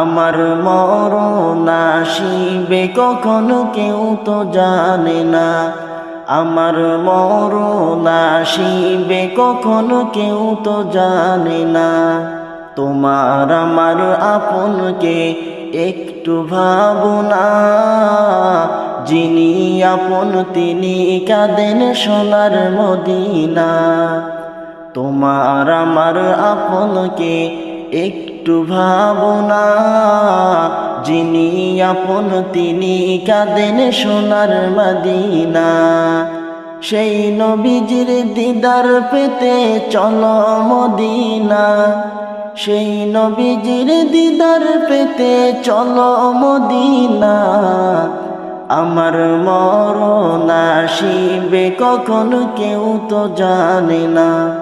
আমার মরণ আসিবে কখনো কেউ তো জানে না। আমার মরণ আসিবে কখনো কেউ তো জানে না। তোমার আমার আপনকে একটু ভাবনা যিনি আপন তিনি কাঁদেন সোনার মদিনা। তোমার আমার আপনকে একটু ভাবনা, যিনি আপন তিনি কাঁদেন সোনার মদিনা। সেই নবীজির দিদার পেতে চলো মদিনা। সেই নবীজির দিদার পেতে চলো মদিনা। আমার মরণ আসিবে কখন কেউ তো জানে না।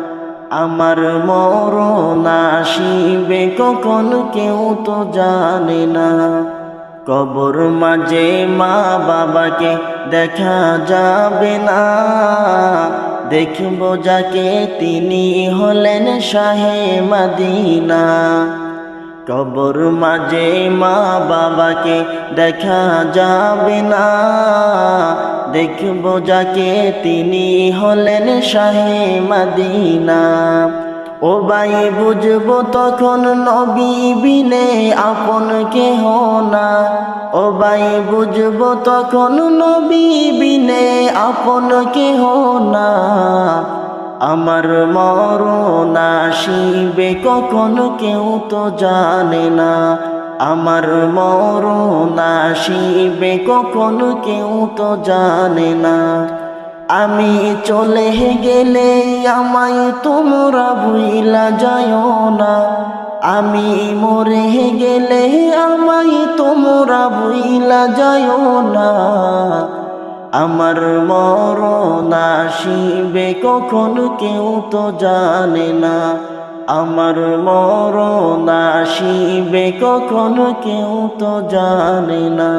আমার মরণ আসিবে কখন কেউ তো জানে না। কবর মাঝে মা বাবাকে দেখা যাবে না। দেখব যাকে তিনি হলেন শাহে মাদিনা। কবর মাঝে মা বাবাকে দেখা যাবে না। দেখব যাকে তিনি হলেন শাহে মাদিনা। ও ভাই, বুঝব তখন নবী বিনে আপন কেহ না। ও ভাই, বুঝব তখন নবী বিনে আপন কেহ না। আমার মরণ আসিবে কখন কেউ তো জানে না। আমার মরণ আসিবে কখন কেউ তো জানে না। আমি চলে গেলে আমায় তোমরা ভুইলা যায় না। আমি মরে গেলে আমায় তোমরা ভুইলা যায় না। আমার মরণ আসিবে কখন কেউ তো জানে না। আমার মরণ আসিবে কখন কেউ তো জানে না।